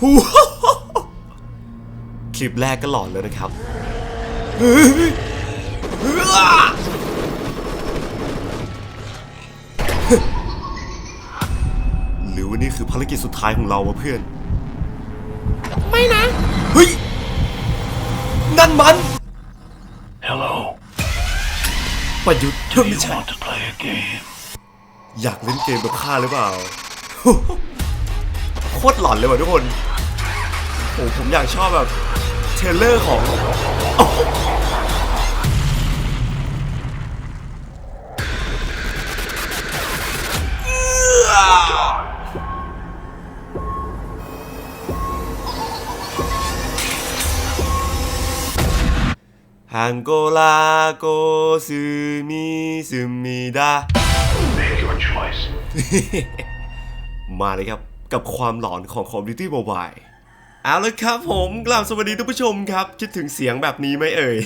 หูคลิปแรกก็หลอนแล้วนะครับหรือว่านี่คือภารกิจสุดท้ายของเราวะเพื่อน ไม่นะ เฮ้ย นั่นมัน Hello. ประยุทธ์เธอ Do ไม่ you ใช่ want to play a game? อยากเล่นเกมแบบข้าหรือเปล่า โคตรหลอนเลยว่ะทุกคน โอ้ผมอยากชอบแบบเทรลเลอร์ของโอ้โหฮังโกลาโกซึมิซึมิดา Make your choice. มาเลยครับ กับความหลอนของ Call of Duty Mobile เอาละครับผมกลับสวัสดีทุกผู้ชมครับ คิดถึงเสียงแบบนี้ไหมเอ่ย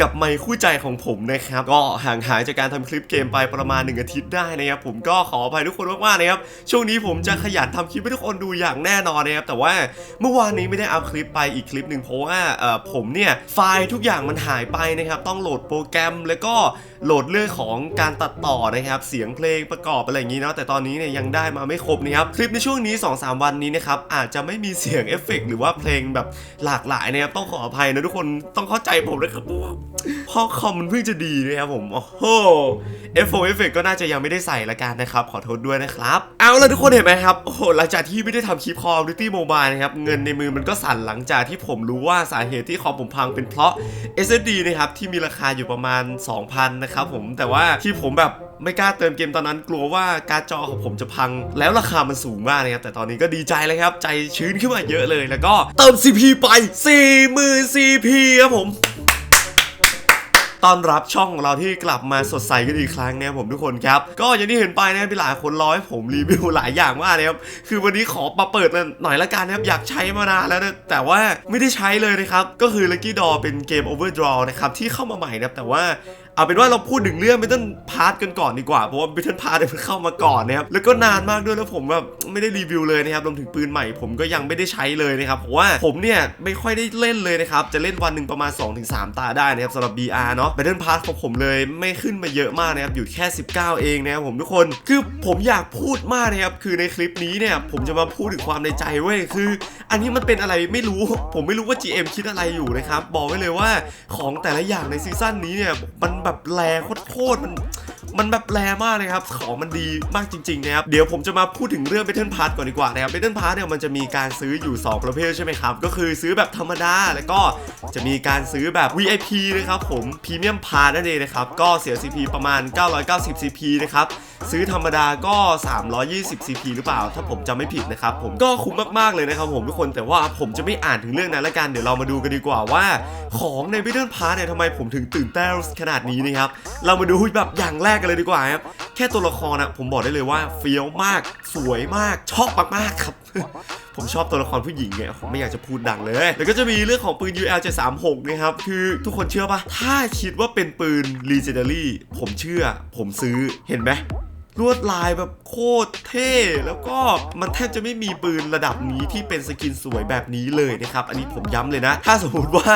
กับไมค์คู่ใจของผมนะครับ ก็ห่างหายจากการทำคลิปเกมไปประมาณ 1 อาทิตย์ได้นะครับ ผมก็ขออภัยทุกคนมากๆนะครับ ช่วงนี้ผมจะขยันทำคลิปให้ทุกคนดูอย่างแน่นอนนะครับ แต่ว่าเมื่อวานนี้ไม่ได้อัพคลิปไปอีกคลิปหนึ่งเพราะว่าเอ่อผมเนี่ยไฟล์ทุกอย่างมันหายไปนะครับ ต้องโหลดโปรแกรมแล้วก็โหลดเรื่องของการตัดต่อนะครับ เสียงเพลงประกอบอะไรอย่างนี้เนาะแต่ตอนนี้เนี่ยยังได้มาไม่ครบนะครับคลิปในช่วงนี้ 2-3 วันนี้นะครับอาจจะไม่มีเสียงเอฟเฟกต์หรือว่าเพลงแบบหลากหลายนะครับต้องขออภัยนะทุกคนต้องเข้าใจผมนะครับเพราะว่าเพราะคอมมันเพิ่งจะดีนะครับผมโอ้โหเอฟโฟเอฟเฟกก็น่าจะยังไม่ได้ใส่ละกันนะครับขอโทษด้วยนะครับ เอาละทุกคนเห็นไหมครับโอ้โหหลังจากที่ไม่ได้ทำคลิป Call of Duty Mobile นะครับเงินในมือมันก็สั่นหลังจากที่ผมรู้ว่าสาเหตุที่คอมผมพังเป็นเพราะ SSD นะครับที่มีราคาอยู่ประมาณ 2,000นะครับผมแต่ว่าที่ผมแบบ ไม่กล้าเติมเกมตอนนั้นกลัวว่าการจอของผมจะพัง แล้วราคามันสูงมากนะครับแต่ตอนนี้ก็ดีใจเลยครับใจชื้นขึ้นมาเยอะเลย แล้วก็เติม CP ไป40,000 CP ครับผมต้อนรับช่องของเราที่กลับมาสดใสกันอีกครั้งนะครับผมทุกคนครับ ก็อย่างที่เห็นไปนะครับมีหลายคนร้อให้ผมรีวิวหลายอย่างมากนะครับคือวันนี้ขอมาเปิดหน่อยละกันนะครับอยากใช้มานานแล้วนะแต่ว่าไม่ได้ใช้เลยนะครับ ก็คือ Lucky Door เป็นเกม Overdraw นะครับที่เข้ามาใหม่นะครับแต่ว่า เอาเป็นว่าเราพูดถึงเรื่อง Battle Pass กันก่อนดีกว่า เพราะว่า Battle Pass เนี่ยเข้ามาก่อนนะครับ แล้วก็นานมากด้วยแล้วผมแบบไม่ได้รีวิวเลยนะครับรวมถึงปืนใหม่ผมก็ยังไม่ได้ใช้เลยนะครับ เพราะว่าผมเนี่ยไม่ค่อยได้เล่นเลยนะครับ จะเล่นวันหนึ่งประมาณ 2-3 ตาได้นะครับสำหรับ BR เนาะ Battle Pass ของผมเลยไม่ขึ้นมาเยอะมากนะครับ อยู่แค่ 19 เองนะครับผมทุกคน คือผมอยากพูดมากนะครับ คือในคลิปนี้เนี่ยผมจะมาพูดถึงความในใจเว้ย คือ อันนี้มันเป็นอะไรไม่รู้ ผมไม่รู้ว่า GM คิดอะไรอยู่นะครับ บอกไว้เลยว่าของแต่ละอย่างในซีซั่นนี้เนี่ยมันแบบแรงโคตรมันมันแบบแรงมากเลยครับ ของมันดีมากจริงๆนะครับ เดี๋ยวผมจะมาพูดถึงเรื่อง Battle Pass ก่อนดีกว่านะครับ Battle Pass เนี่ยมันจะมีการซื้ออยู่ 2 ประเภทใช่ไหมครับ ก็คือซื้อแบบธรรมดา แล้วก็จะมีการซื้อแบบ VIP นะครับผม Premium Pass นั่นเองนะครับ ก็เสีย CP ประมาณ 990 CP นะครับ ซื้อธรรมดาก็ 320 CP หรือเปล่า ถ้าผมจำไม่ผิดนะครับ ผมก็คุ้มมากๆเลยนะครับผมทุกคน แต่ว่าผมจะไม่อ่านถึงเรื่องนั้นละกัน เดี๋ยวเรามาดูกันดีกว่าว่า ของใน Battle Pass เนี่ยทำไมผมถึงตื่นเต้นขนาดนี้นะครับ เรามาดูแบบอย่างแรกกันเลยดีกว่าครับ แค่ตัวละครนะผมบอกได้เลยว่าเฟี้ยวมากสวยมากชอบมากๆครับผมชอบตัวละครผู้หญิงไงผมไม่อยากจะพูดดังเลย แล้วก็จะมีเรื่องของปืน UL 736นะครับ คือทุกคนเชื่อปะถ้าคิดว่าเป็นปืน Legendary ผมเชื่อ ผมซื้อ เห็นไหม ลวดลายแบบโคตรเท่ แล้วก็มันแทบจะไม่มีปืนระดับนี้ที่เป็นสกินสวยแบบนี้เลยนะครับ อันนี้ผมย้ำเลยนะ ถ้าสมมติว่า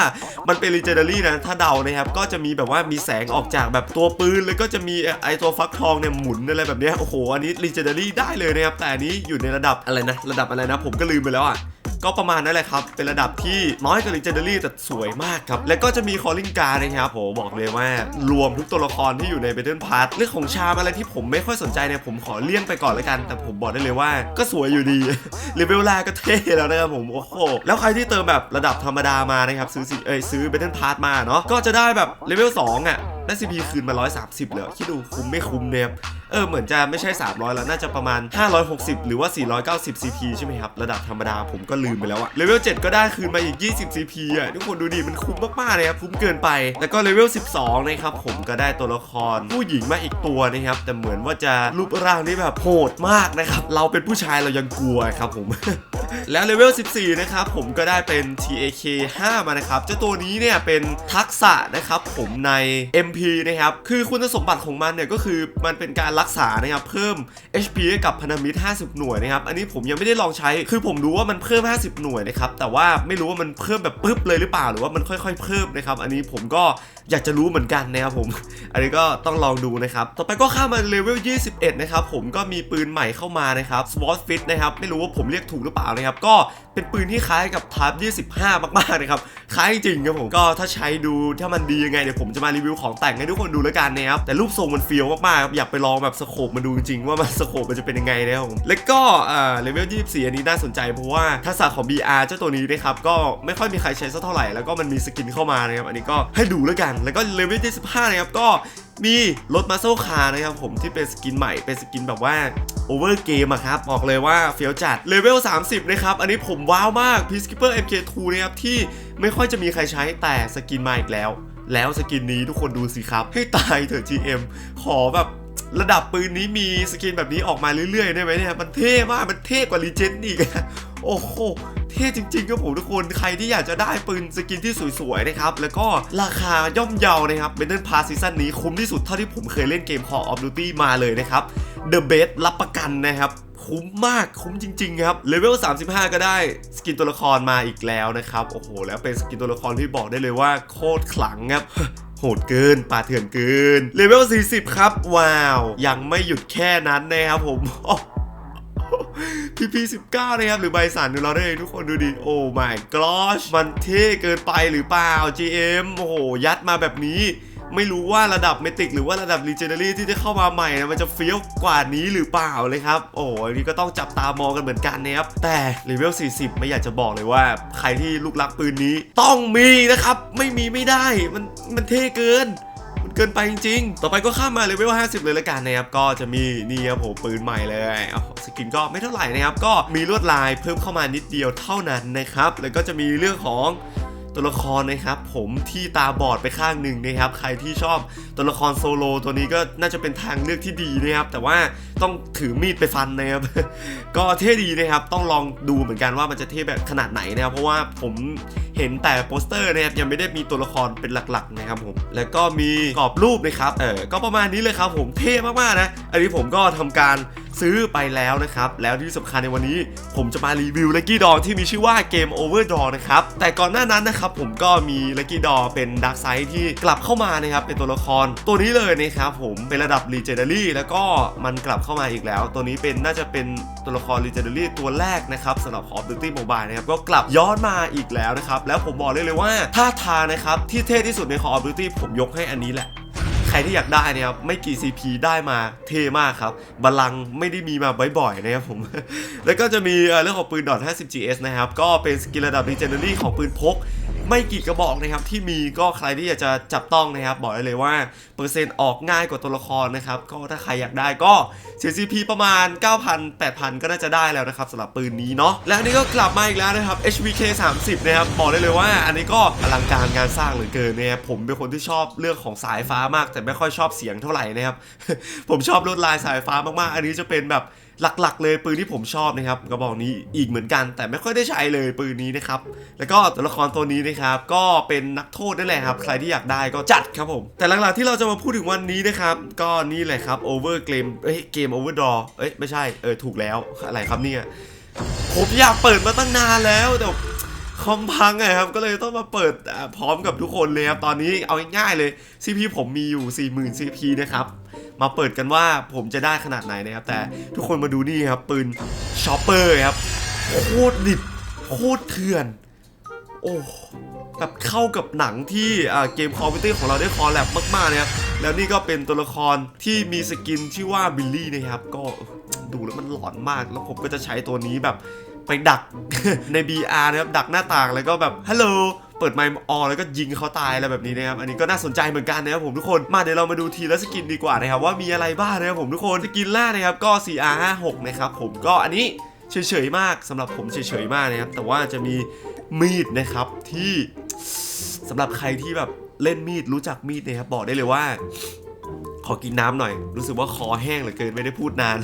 มันเป็น Legendary นะ ถ้าเดานะครับ ก็จะมีแบบว่ามีแสงออกจากแบบตัวปืน แล้วก็จะมีไอตัวฟักทองเนี่ยหมุนอะไรแบบเนี้ยโอ้โห อันนี้ Legendary ได้เลยนะครับ แต่อันนี้อยู่ในระดับอะไรนะ ระดับอะไรนะ ผมก็ลืมไปแล้วอะ ก็ประมาณนั้นแหละครับ เป็นระดับที่น้อยกว่า Legendary แต่สวยมากครับ แล้วก็จะมี Calling Card นะครับผมบอกเลยว่ารวมทุกตัวละครที่อยู่ใน Battle Pass เรื่องของชามอะไรที่ผมไม่ค่อยสนใจเนี่ยผมขอเลี่ยงไปก่อนแล้วกัน แต่ผมบอกได้เลยว่าก็สวยอยู่ดีเลเวลแรกก็เท่แล้วนะครับผมโอ้โหแล้วใครที่เติมแบบระดับธรรมดามานะครับซื้อสิเอ้ยซื้อ Battle Pass มาเนาะก็จะได้แบบเลเวล2อะ ได้ CP คืนมา 130เลยคิดดูคุ้มไม่คุ้มเนี่ยเออเหมือนจะไม่ใช่ 300 แล้วน่าจะประมาณ 560 หรือว่า 490 CP ใช่ไหมครับ ระดับธรรมดาผมก็ลืมไปแล้วอะเลเวล 7 ก็ได้คืนมาอีก 20 CP อะทุกคนดูดิมันคุ้มมากๆเลยครับคุ้มเกินไป แล้วก็เลเวล 12 นะครับผมก็ได้ตัวละครผู้หญิงมาอีกตัวนะครับแต่เหมือนว่าจะรูปร่างนี่แบบโหดมากนะครับเราเป็นผู้ชายเรายังกลัวครับผมแล้วเลเวล 14 นะครับผมก็ได้เป็น TAK 5 มานะครับ เจ้าตัวนี้เนี่ยเป็นทักษะนะครับผมใน MP นะครับ คือคุณสมบัติของมันเนี่ยก็คือมันเป็นการรักษานะครับ เพิ่ม HP กับพันธมิตร 50 หน่วยนะครับ อันนี้ผมยังไม่ได้ลองใช้ คือผมรู้ว่ามันเพิ่ม 50 หน่วยนะครับ แต่ว่าไม่รู้ว่ามันเพิ่มแบบปึ๊บเลยหรือเปล่า หรือว่ามันค่อย ๆ เพิ่มนะครับ อันนี้ผมก็ อยากจะรู้เหมือนกันนะครับผม อันนี้ก็ต้องลองดูนะครับ ต่อไปก็ข้ามมาเลเวล 21 นะครับ ผมก็มีปืนใหม่เข้ามานะครับ Sword Fit นะครับ ไม่รู้ว่าผมเรียกถูกหรือเปล่านะครับ ก็เป็นปืนที่คล้ายกับ Type 25 มากๆนะครับ คล้ายจริงครับผม ก็ถ้าใช้ดูถ้ามันดียังไงเดี๋ยวผมจะมารีวิวของแต่งให้ทุกคนดูแล้วกันนะครับ แต่รูปทรงมันเฟี้ยวมากๆครับ อยากไปลองแบบสโคปมาดูจริงๆว่ามันสโคปมันจะเป็นยังไงนะครับผมแล้วก็อ่าเลเวล 24 อันนี้น่าสนใจเพราะว่าทักษะของ BR เจ้าตัวนี้นะครับก็ไม่ค่อยมีใครใช้สักเท่าไหร่แล้วก็มันมีสกินเข้ามานะครับอันนี้ก็ให้ดูแล้วกันแล้วก็เลเวล25นะครับ ก็มีรถมาโซคาร์นะครับผมที่เป็นสกินใหม่เป็นสกินแบบว่าโอเวอร์เกมอะครับ บอกเลยว่าเฟี้ยวจัดเลเวล 30 นะครับ อันนี้ผมว้าวมาก Peacekeeper MK2 นะครับ ที่ไม่ค่อยจะมีใครใช้แต่สกินมาอีกแล้ว แล้วสกินนี้ทุกคนดูสิครับ ให้ตายเถอะ GM ขอแบบระดับปืนนี้มีสกินแบบนี้ออกมาเรื่อยๆ ได้ไหมเนี่ย มันเท่มาก มันเท่กว่ารีเจนอีก โอ้โห เท่จริงๆครับผมทุกคนใครที่อยากจะได้ปืนสกินที่สวยๆนะครับแล้วก็ราคาย่อมเยานะครับเบนเดนพาซีซั่นนี้คุ้มที่สุดเท่าที่ผมเคยเล่นเกม Call of Duty มาเลยนะครับ The Best รับประกันนะครับคุ้มมากคุ้มจริงๆครับเลเวล 35 ก็ได้สกินตัวละครมาอีกแล้วนะครับโอ้โห แล้วเป็นสกินตัวละครที่บอกได้เลยว่าโคตรขลังครับโหดเกินป่าเถื่อนเกินเลเวล 40 ครับ ว้าว ยังไม่หยุดแค่นั้นนะครับผม พีพี19นะครับหรือใบสั่นดูเราได้เลยทุกคนดูดิโอ้ my gosh มันเท่เกินไปหรือเปล่า GM โอ้โหยัดมาแบบนี้ไม่รู้ว่าระดับเมติกหรือว่าระดับ Legendary ที่จะเข้ามาใหม่นะมันจะเฟี้ยวกว่านี้หรือเปล่าเลยครับ โอ้โหอันนี้ก็ต้องจับตามองกันเหมือนกันนะครับแต่เลเวล 40 ไม่อยากจะบอกเลยว่า ใครที่ลูกรักปืนนี้ ต้องมีนะครับ ไม่มีไม่ได้มันมันเท่เกิน เกินไปจริงๆ ต่อไปก็ข้ามมาเลเวล50 เลยละกันนะครับก็จะมีนี่ครับผมปืนใหม่เลยสกินก็ไม่เท่าไหร่นะครับก็มีลวดลายเพิ่มเข้ามานิดเดียวเท่านั้นนะครับแล้วก็จะมีเรื่องของ ตัวละครนะครับผมที่ตาบอดไปข้างหนึ่งนะครับใครที่ชอบตัวละครโซโลตัวนี้ก็น่าจะเป็นทางเลือกที่ดีนะครับแต่ว่าต้องถือมีดไปฟันนะครับก็เท่ดีนะครับต้องลองดูเหมือนกันว่ามันจะเท่แบบขนาดไหนนะครับเพราะว่าผมเห็นแต่โปสเตอร์นะครับยังไม่ได้มีตัวละครเป็นหลักๆนะครับผมแล้วก็มีกรอบรูปนะครับเออก็ประมาณนี้เลยครับผมเท่มากๆนะอันนี้ผมก็ทำการ ซื้อไปแล้วนะครับ แล้วที่สำคัญในวันนี้ผมจะมารีวิว Lucky Door ที่มีชื่อว่าเกม Overdraw นะครับ แต่ก่อนหน้านั้นนะครับผมก็มี Lucky Door เป็น Dark Side ที่กลับเข้ามานะครับเป็นตัวละคร ตัวนี้เลยนะครับผมเป็นระดับ Legendary แล้วก็มันกลับเข้ามาอีกแล้ว ตัวนี้เป็นน่าจะเป็นตัวละคร Legendary ตัวแรกนะครับสำหรับ Call of Duty Mobile นะครับก็กลับย้อนมาอีกแล้วนะครับแล้วผมบอกเลยเลยว่าท่าทางนะครับที่เท่ที่สุดใน Call of Duty ผมยกให้อันนี้แหละ ใครที่อยากได้นะครับไม่กี่ CP ได้มาเท่มากครับบาลังไม่ได้มีมาบ่อยๆนะครับผม แล้วก็จะมีเรื่องของปืนดอท 50GS นะครับ ก็เป็นสกิลระดับ Legendary ของปืนพก ไม่กี่กระบอกนะครับที่มีก็ใครที่อยากจะจับต้องนะครับ บอกได้เลยว่าเปอร์เซ็นต์ออกง่ายกว่าตัวละครนะครับ ก็ถ้าใครอยากได้ก็เสีย CP ประมาณ 9,000 8,000 ก็น่าจะได้แล้วนะครับสำหรับปืนนี้เนาะแล้วนี้ก็กลับมาอีกแล้วนะครับ HVK 30 นะครับ บอกได้เลยว่า อันนี้ก็อลังการงานสร้างเหลือเกินนะครับผมเป็นคนที่ชอบเรื่องของสายฟ้ามาก แต่ไม่ค่อยชอบเสียงเท่าไหร่นะครับ ผมชอบลวดลายสายฟ้ามากๆ อันนี้จะเป็นแบบหลักๆ เลยปืนที่ผมชอบนะครับกระบอกนี้อีกเหมือนกัน แต่ไม่ค่อยได้ใช้เลยปืนนี้นะครับแล้วก็ตัวละครตัวนี้นะครับก็เป็นนักโทษนั่นแหละครับใครที่อยากได้ก็จัดครับผม แต่หลักๆที่เราจะมาพูดถึงวันนี้นะครับ ก็นี่แหละครับ Over Game เอ้ยเกม Overdraw เอ้ยไม่ใช่เออถูกแล้วอะไรครับเนี่ยผมอยากเปิดมาตั้งนานแล้วแต่คอมพังไงครับก็เลยต้องมาเปิดพร้อมกับทุกคนเลยครับตอนนี้เอาง่ายๆเลย CP ผมมีอยู่ 40,000 CP นะครับมาเปิดกันว่าผมจะได้ขนาดไหนนะครับ แต่ทุกคนมาดูนี่ครับปืนชอปเปอร์ครับโคตรดิบโคตรเถื่อน โอ้แบบเข้ากับหนังที่เกมคอมพิวเตอร์ของเราได้คอลแลบมากๆนะครับแล้วนี่ก็เป็นตัวละครที่มีสกินชื่อว่าบิลลี่นะครับ ก็ดูแล้วมันหลอนมาก แล้วผมก็จะใช้ตัวนี้แบบไปดักใน BR นะครับ ดักหน้าต่างแล้วก็แบบฮัลโหลเปิดไมค์ออแล้วก็ยิงเขาตายอะไรแบบนี้นะครับ อันนี้ก็น่าสนใจเหมือนกันนะครับผมทุกคน มาเดี๋ยวเรามาดูทีละสกินดีกว่านะครับว่ามีอะไรบ้างนะครับผมทุกคน สกินแรกนะครับก็ CR56 นะครับผมก็อันนี้ เฉยๆมากสำหรับผมเฉยๆมากนะครับ แต่ว่าจะมีมีดนะครับที่สำหรับใครที่แบบเล่นมีดรู้จักมีดนะครับบอกได้เลยว่า ขอกินน้ำหน่อย รู้สึกว่าคอแห้งเหลือเกินไม่ได้พูดนาน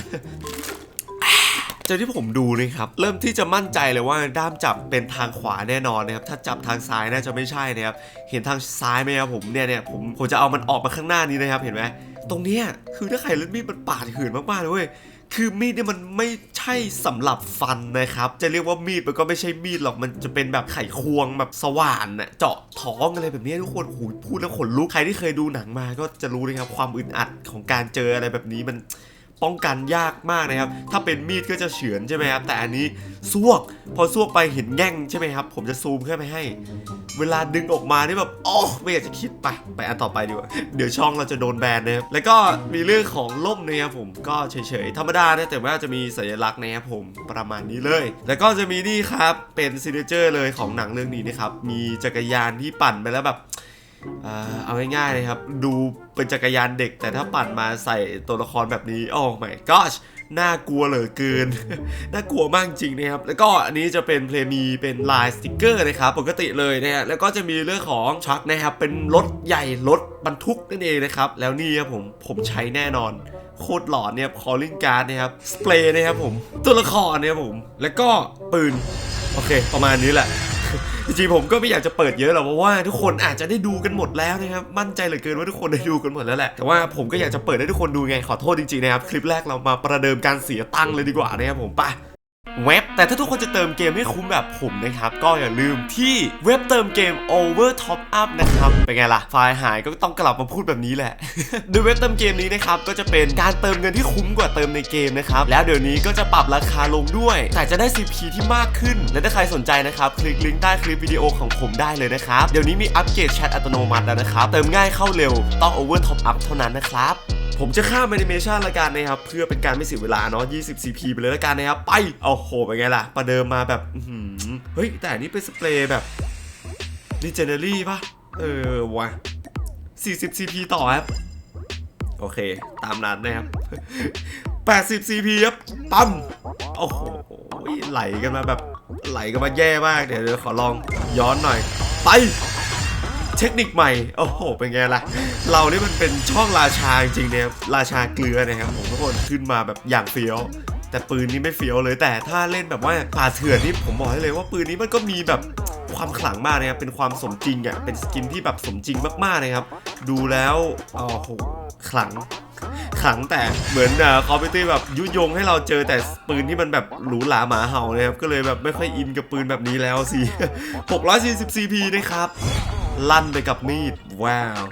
จากที่ผมดูนะครับเริ่มที่จะมั่นใจเลยว่าด้ามจับเป็นทางขวาแน่นอนนะครับถ้าจับทางซ้ายน่าจะไม่ใช่นะครับเห็นทางซ้ายไหมครับผมเนี่ยเนี่ยผมผมจะเอามันออกมาข้างหน้านี้นะครับเห็นไหมตรงเนี้ยคือถ้าใครเล่นมีดมันปาดหืนมากๆเลยเว้ย คือมีดเนี่ยมันไม่ใช่สำหรับฟันนะครับ จะเรียกว่ามีดมันก็ไม่ใช่มีดหรอกมันจะเป็นแบบไขควงแบบสว่านน่ะเจาะท้องอะไรแบบนี้ทุกคนหูยพูดแล้วขนลุกใครที่เคยดูหนังมาก็จะรู้นะครับความอึดอัดของการเจออะไรแบบนี้มัน ป้องกันยากมากนะครับ ถ้าเป็นมีดก็จะเฉือนใช่ไหมครับ แต่อันนี้ซวก พอซวกไปเห็นแง่งใช่ไหมครับ ผมจะซูมขึ้นไปให้ เวลาดึงออกมานี่แบบโอ้ไม่อยากจะคิดไป ไปอันต่อไปดีกว่า เดี๋ยวช่องเราจะโดนแบนนะครับ แล้วก็มีเรื่องของล่มนะครับผม ก็เฉยๆ ธรรมดานะแต่ว่าจะมีสัญลักษณ์นะครับผม ประมาณนี้เลย แล้วก็จะมีนี่ครับ เป็นซิเนเจอร์เลยของหนังเรื่องนี้นะครับ มีจักรยานที่ปั่นไปแล้วแบบ เอาง่ายๆเลยครับ ดูเป็นจักรยานเด็ก แต่ถ้าปั่นมาใส่ตัวละครแบบนี้โอ้ my gosh น่ากลัวเหลือเกิน น่ากลัวมากจริงนะครับ แล้วก็อันนี้จะเป็นเพลย์มีเป็นลายสติกเกอร์นะครับ ปกติเลยนะฮะแล้วก็จะมีเรื่องของชักนะครับ เป็นรถใหญ่รถบรรทุกนั่นเองนะครับ แล้วนี่ครับผมผมใช้แน่นอนโคตรหลอนเนี่ย calling card นะครับสเปรย์นะครับผมตัวละครเนี่ยผม แล้วก็ปืน โอเค ประมาณนี้แหละ จริงๆผมก็ไม่อยากจะเปิดเยอะหรอกเพราะว่าทุกคนอาจจะได้ดูกันหมดแล้วนะครับมั่นใจเหลือเกินว่าทุกคนได้ดูกันหมดแล้วแหละแต่ว่าผมก็อยากจะเปิดให้ทุกคนดูไงขอโทษจริงๆนะครับคลิปแรกเรามาประเดิมการเสียตังค์เลยดีกว่านะครับผมไป เว็บ แต่ถ้าทุกคนจะเติมเกมให้คุ้มแบบผมนะครับ ก็อย่าลืมที่เว็บเติมเกม Over Top Up นะครับ เป็นไงล่ะ ไฟล์หายก็ต้องกลับมาพูดแบบนี้แหละ โดยเว็บเติมเกมนี้นะครับ ก็จะเป็นการเติมเงินที่คุ้มกว่าเติมในเกมนะครับ แล้วเดี๋ยวนี้ก็จะปรับราคาลงด้วย แต่จะได้ CP ที่มากขึ้น และถ้าใครสนใจนะครับ คลิกลิงก์ใต้คลิปวิดีโอของผมได้เลยนะครับ เดี๋ยวนี้มีอัปเกรดแชทอัตโนมัติแล้วนะครับ เติมง่ายเข้าเร็วต้อง Over Top Up เท่านั้นนะครับ ผมจะข้ามแอนิเมชันละกันนะครับ เพื่อเป็นการไม่เสียเวลาเนาะ 20 CP ไปเลยละกันนะครับ ไปเอาโหเป็นไงล่ะ ประเดิมมาแบบเฮ้ย แต่อันนี้เป็นสเปรย์แบบ Legendary ป่ะเออวะ40 CP ต่อครับ โอเค ตามนั้นนะครับ80 CP ครับ ปั๊ม โอ้โห ไหลกันมาแบบ ไหลกันมาแย่มาก เดี๋ยวขอลองย้อนหน่อย ไป เทคนิคใหม่ โอ้โห เป็นไงล่ะ เรานี่มันเป็นช่องราชาจริงๆเนี่ยครับราชาเกลือนะครับผมทุกคนขึ้นมาแบบอย่างเฟี้ยวแต่ปืนนี้ไม่เฟี้ยวเลยแต่ถ้าเล่นแบบว่าป่าเถื่อนนี่ผมบอกให้เลยว่าปืนนี้มันก็มีแบบความขลังมากนะครับเป็นความสมจริงอะเป็นสกินที่แบบสมจริงมากๆนะครับ ดูแล้วโอ้โหขลัง ขังแต่เหมือนคอมพิวเตอร์แบบยุยงให้เราเจอแต่ปืนที่มันแบบหรูหราหมาเห่านะครับ ก็เลยแบบไม่ค่อยอินกับปืนแบบนี้แล้วสิ640 CP นะครับ ลั่นไปกับมีด ว้าว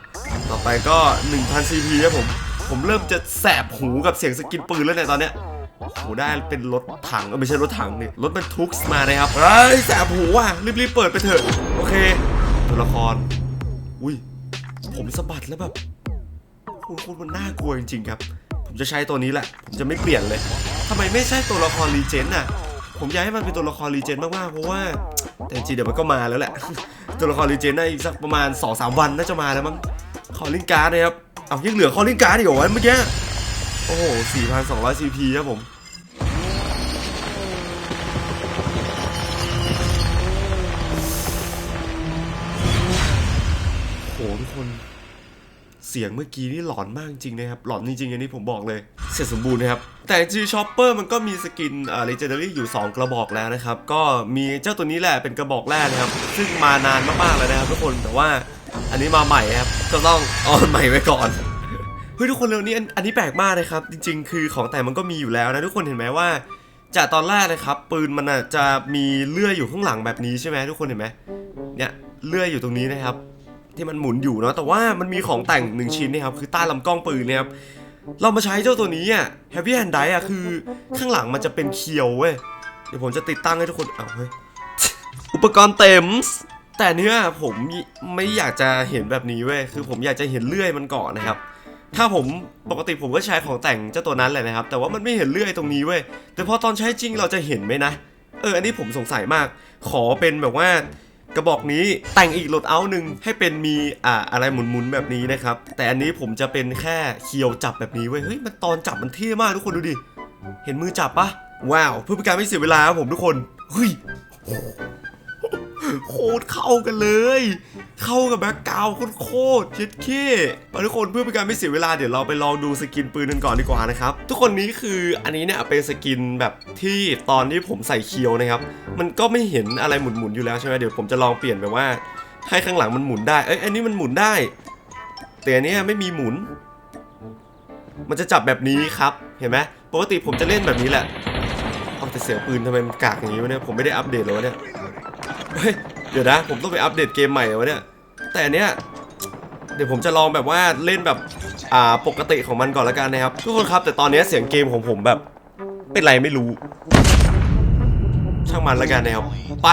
ต่อไปก็ 1000 CP ครับผม ผมเริ่มจะแสบหูกับเสียงสกินปืนแล้วเนี่ยตอนเนี้ยโหได้เป็นรถถังไม่ใช่รถถังนี่รถบรรทุกมานะครับเฮ้ยแสบหูว่ะรีบๆเปิดไปเถอะ โอเค ตัวละคร อุ้ย ผมสะบัดแล้วแบบ คุณคุณมันน่ากลัวจริงๆครับ ผมจะใช้ตัวนี้แหละ ผมจะไม่เปลี่ยนเลยทำไมไม่ใช่ตัวละครรีเจนน่ะ ผมอยากให้มันเป็นตัวละครรีเจนมากๆเพราะว่าแต่จริงเดี๋ยวมันก็มาแล้วแหละ ตัวละครรีเจนน่าอีกสักประมาณ2-3วันน่าจะมาแล้วมั้งคอลิงการ์ดนะครับเอายังเหลือคอลลิงการ์ดอีกเหรอวะเมื่อกี้โอ้โห4,200 CP ครับผมโหทุกคน เสียงเมื่อกี้นี่หลอนมากจริงนะครับหลอนจริงๆอันนี้ผมบอกเลย เสร็จสมบูรณ์นะครับแต่จีชอปเปอร์มันก็มีสกินอ่าเลเจนดารี่อยู่ 2 กระบอกแล้วนะครับ ก็มีเจ้าตัวนี้แหละเป็นกระบอกแรกนะครับ ซึ่งมานานมากๆแล้วนะครับทุกคนแต่ว่าอันนี้มาใหม่ครับก็ต้องเออนใหม่ไว้ก่อนเฮ้ยทุกคนเร็วนี้อันนี้แปลกมากเลยครับ จริง ๆ คือของแต่มันก็มีอยู่แล้วนะทุกคนเห็นไหมว่าจากตอนแรกนะครับ ปืนมันจะมีเลื่อยอยู่ข้างหลังแบบนี้ใช่ไหมทุกคนเห็นไหมเนี่ยเลื่อยอยู่ตรงนี้นะครับ ที่มันหมุนอยู่เนาะแต่ว่ามันมีของแต่งหนึ่งชิ้นนะครับคือใต้ลำกล้องปืนเนี่ยครับเรามาใช้เจ้าตัวนี้อะ Heavy Hand Dice อะคือข้างหลังมันจะเป็นเคียวเว้ยเดี๋ยวผมจะติดตั้งให้ทุกคนอ้าวเฮ้ยอุปกรณ์เต็มแต่เนี้ยผมไม่อยากจะเห็นแบบนี้เว้ยคือผมอยากจะเห็นเลื่อยมันก่อนนะครับ ถ้าผมปกติผมก็ใช้ของแต่งเจ้าตัวนั้นแหละนะครับ แต่ว่ามันไม่เห็นเลื่อยตรงนี้เว้ยแต่พอตอนใช้จริงเราจะเห็นไหมนะเอออันนี้ผมสงสัยมาก ขอเป็นแบบว่า กระบอกนี้แต่งอีกโหลดเอาท์หนึ่งให้เป็นมีอ่าอะไรหมุนๆแบบนี้นะครับ แต่อันนี้ผมจะเป็นแค่เคียวจับแบบนี้เว้ยเฮ้ยมันตอนจับมันเท่มากทุกคนดูดิ เห็นมือจับปะว้าวเพื่อเป็นการไม่เสียเวลาครับผมทุกคนเฮ้ย โคตรเข้ากันเลย เข้ากับแบ็กกราวด์โคตรเช็ดเข้มาทุกคนเพื่อเป็นการไม่เสียเวลาเดี๋ยวเราไปลองดูสกินปืนกันก่อนดีกว่านะครับ ทุกคนนี้คืออันนี้เนี่ยเป็นสกินแบบที่ตอนที่ผมใส่เคียวนะครับ มันก็ไม่เห็นอะไรหมุนๆอยู่แล้วใช่ไหมเดี๋ยวผมจะลองเปลี่ยนแบบว่า ให้ข้างหลังมันหมุนได้เอ้ยอันนี้มันหมุนได้ แต่อันนี้ไม่มีหมุน มันจะจับแบบนี้ครับเห็นไหมปกติผมจะเล่นแบบนี้แหละเอาแต่เสียงปืนทำไมมันกากอย่างนี้วะเนี่ยผมไม่ได้อัปเดตเลยวะเนี่ย เฮ้ย เดี๋ยวนะ ผมต้องไปอัปเดตเกมใหม่วะเนี่ย แต่อันเนี้ยเดี๋ยวผมจะลองแบบว่าเล่นแบบ อ่า ปกติของมันก่อนละกันนะครับ ทุกคนครับ แต่ตอนเนี้ยเสียงเกมของผมแบบ เป็นไรไม่รู้ ช่างมันละกันนะครับไป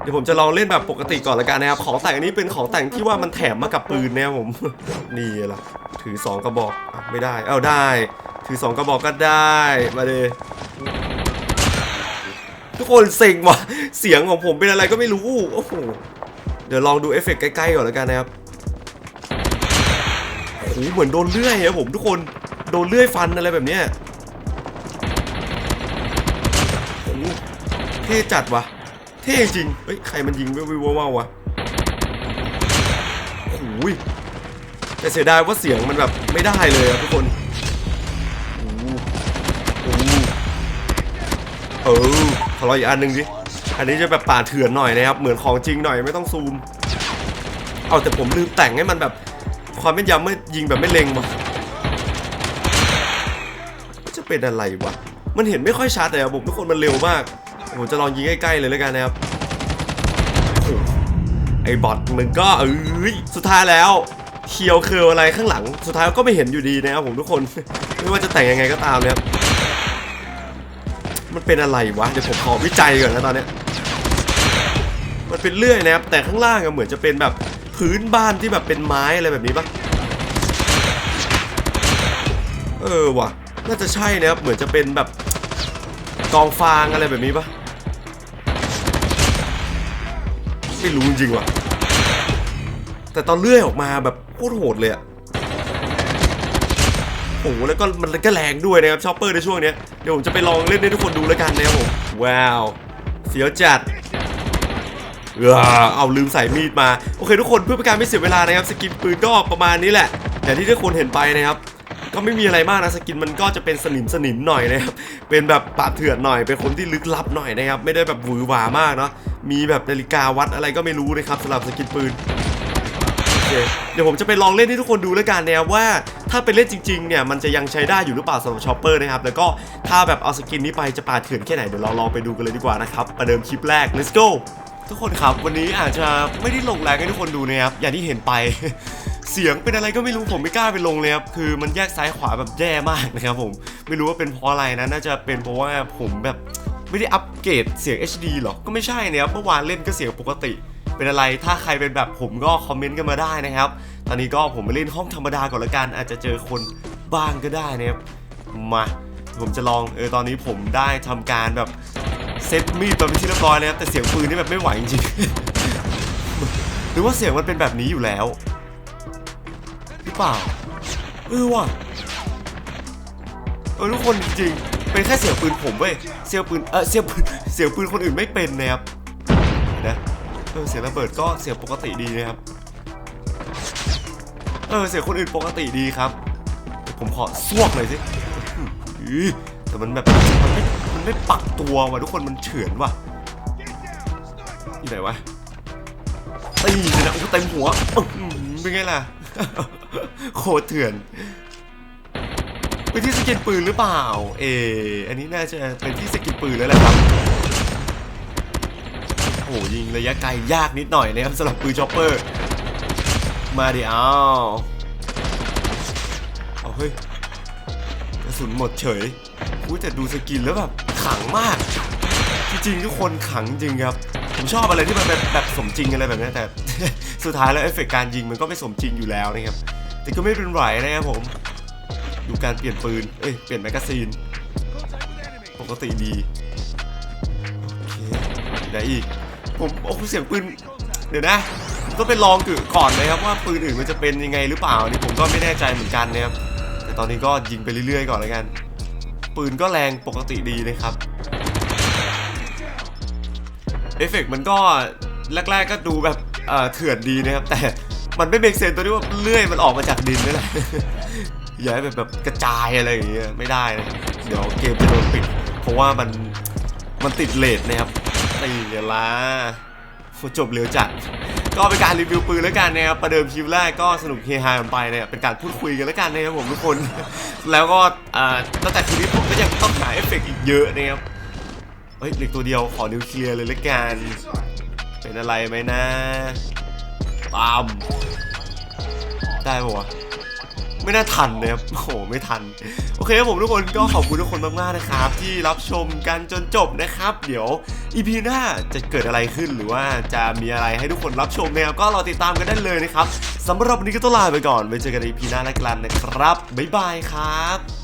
เดี๋ยวผมจะลองเล่นแบบปกติก่อนละกันนะครับ ของแต่งอันนี้เป็นของแต่งที่ว่ามันแถมมากับปืนนะครับผม นี่ล่ะ ถือ 2 กระบอกอไม่ได้ เอ้าได้ ถือ 2 กระบอกก็ได้ มาเลย ทุกคนเซ็งว่ะเสียงของผมเป็นอะไรก็ไม่รู้โอ้โหเดี๋ยวลองดูเอฟเฟกต์ใกล้ๆก่อนแล้วกันนะครับโอ้โหเหมือนโดนเลื่อยอะผมทุกคนโดนเลื่อยฟันอะไรแบบเนี้ยโอ้โหเท่จัดว่ะ เท่จริงเฮ้ยใครมันยิงวิววิวว้าววะโอ้ยแต่เสียดายว่าเสียงมันแบบไม่ได้เลยอะทุกคน เออขอรออีกอันหนึ่งสิอันนี้จะแบบป่าเถื่อนหน่อยนะครับ เหมือนของจริงหน่อยไม่ต้องซูม เอาแต่ผมลืมแต่งให้มันแบบ ความแม่นยำไม่ยิงแบบไม่เล็งวะจะเป็นอะไรวะ มันเห็นไม่ค่อยชัดเลยครับผมทุกคนมันเร็วมาก ผมจะลองยิงใกล้ๆเลยแล้วกันนะครับ ไอ้บอทมันก็เอ้ยสุดท้ายแล้วเคียวเคิร์ลอะไรข้างหลัง สุดท้ายก็ไม่เห็นอยู่ดีนะครับผมทุกคน ไม่ว่าจะแต่งยังไงก็ตามนะครับ เป็นอะไรวะ เดี๋ยวผมขอวิจัยก่อนนะตอนเนี้ย มันเป็นเลื่อยนะครับ แต่ข้างล่างอะเหมือนจะเป็นแบบพื้นบ้านที่แบบเป็นไม้อะไรแบบนี้ปะเออว่ะ น่าจะใช่นะครับ เหมือนจะเป็นแบบกองฟางอะไรแบบนี้ปะไม่รู้จริงว่ะ แต่ตอนเลื่อยออกมาแบบโคตรโหดเลยอะ โอ้โหแล้วก็มันก็แรงด้วยนะครับชอปเปอร์ในช่วงเนี้ยเดี๋ยวผมจะไปลองเล่นให้ทุกคนดูแล้วกันนะครับผมว้าวเสียวจัดเออเอาลืมใส่มีดมาโอเคทุกคนเพื่อเป็นการไม่เสียเวลานะครับสกินปืนก็ประมาณนี้แหละอย่างที่ทุกคนเห็นไปนะครับก็ไม่มีอะไรมากนะสกินมันก็จะเป็นสนิมสนิมหน่อยนะครับเป็นแบบปาดเถื่อนหน่อยเป็นคนที่ลึกลับหน่อยนะครับไม่ได้แบบหวือหวามากเนาะมีแบบนาฬิกาวัดอะไรก็ไม่รู้นะครับสำหรับสกินปืน เดี๋ยวผมจะไปลองเล่นให้ทุกคนดูแล้วกันนะครับว่าถ้าเป็นเล่นจริงๆเนี่ยมันจะยังใช้ได้อยู่หรือเปล่าสำหรับชอปเปอร์นะครับแล้วก็ถ้าแบบเอาสกินนี้ไปจะปาดเถื่อนแค่ไหนเดี๋ยวเราลองไปดูกันเลยดีกว่านะครับประเดิมคลิปแรก let's go ทุกคนครับวันนี้อาจจะไม่ได้ลงแรงให้ทุกคนดูนะครับอย่างที่เห็นไป เสียงเป็นอะไรก็ไม่รู้ผมไม่กล้าไปลงเลยครับคือมันแยกซ้ายขวาแบบแย่มากนะครับผมไม่รู้ว่าเป็นเพราะอะไรนะน่าจะเป็นเพราะว่าผมแบบไม่ได้อัปเกรดเสียง HD หรอกก็ไม่ใช่นะครับเมื่อวานเล่นก็เสียงปกติ เป็นอะไรถ้าใครเป็นแบบผมก็คอมเมนต์กันมาได้นะครับ ตอนนี้ก็ผมมาเล่นห้องธรรมดาก่อนละกัน อาจจะเจอคนบ้างก็ได้นะครับมาผมจะลองเออตอนนี้ผมได้ทำการแบบเซตมีดไปเป็นที่เรียบร้อยแล้วแต่เสียงปืนนี่แบบไม่ไหวจริงๆหรือว่าเสียงมันเป็นแบบนี้อยู่แล้วหรือเปล่าเออว่ะเออทุกคนจริงๆเป็นแค่เสียงปืนผมเว้ยเสียงปืนเออเสียงปืนเสียงปืนคนอื่นไม่เป็นนะครับ เออเสียงระเบิดก็เสียงปกติดีนะครับ เออเสียงคนอื่นปกติดีครับ ผมขอซวกหน่อยสิแต่มันแบบมันไม่มันไม่ปักตัวว่ะทุกคนมันเฉือนว่ะอยู่ไหนวะตีเลยนะโอ้เต็มหัวเป็นไงล่ะโคตรเถื่อนเป็นที่สกินปืนหรือเปล่า เอออันนี้น่าจะเป็นที่สกินปืนแล้วแหละครับ หยิงระยะไกลยากนิดหน่อยนะครับสำหรับปืนช็อปเปอร์ มาดิเอาเอาเฮ้ยกระสุนหมดเฉยอุ้ยแต่ดูสกินแล้วแบบขังมาก จริงๆทุกคนขังจริงครับ ผมชอบอะไรที่มันแบบแบบสมจริงอะไรแบบนี้แต่ สุดท้ายแล้วเอฟเฟกต์การยิงมันก็ไม่สมจริงอยู่แล้วนะครับ แต่ก็ไม่เป็นไรนะครับผม ดูการเปลี่ยนปืน เอ้ยเปลี่ยนแมกกาซีน ปกติดี โอเคไหนอีก ผมโอ้โหเสียงปืน เดี๋ยวนะผมต้องไปลองกก่อนนะครับว่าปืนอื่นมันจะเป็นยังไงหรือเปล่านี่ผมก็ไม่แน่ใจเหมือนกันนะครับแต่ตอนนี้ก็ยิงไปเรื่อยๆก่อนแล้วกัน ปืนก็แรงปกติดีนะครับเอฟเฟกต์มันก็แรกๆก็ดูแบบเอ่อเถื่อนดีนะครับ แต่มันไม่เบรกเซนตัวที่ว่าเลื่อยมันออกมาจากดินนี่แหละอย่าให้แบบแบบกระจายอะไรอย่างเงี้ยไม่ได้นะเดี๋ยวเกมจะโดนปิด เพราะว่ามันมันติดเลทนะครับ ตีเนี่ยละจบเร็วจัด ก็เป็นการรีวิวปืนแล้วกันนะครับ ประเดิมคลิปแรกก็สนุกเฮฮากันไปเนี่ยเป็นการพูดคุยกันแล้วกันนะครับผมทุกคน แล้วก็ตั้งแต่คืนนี้ผมก็ยังต้องหาเอฟเฟกต์อีกเยอะนะครับ เฮ้ยเหล็กตัวเดียวขอนิวเคลียร์เลยละกัน เป็นอะไรไหมนะ ตาม ได้ปะวะ ไม่น่าทันนะครับโอ้โหไม่ทัน โอเคครับผมทุกคนก็ขอบคุณทุกคนมากๆนะครับ ที่รับชมกันจนจบนะครับ เดี๋ยวอีพีหน้าจะเกิดอะไรขึ้นหรือว่าจะมีอะไรให้ทุกคนรับชมนะครับก็รอติดตามกันได้เลยนะครับสำหรับวันนี้ก็ต้องลาไปก่อนไว้เจอกันในอีพีหน้าแล้วกันนะครับบ๊ายบายครับ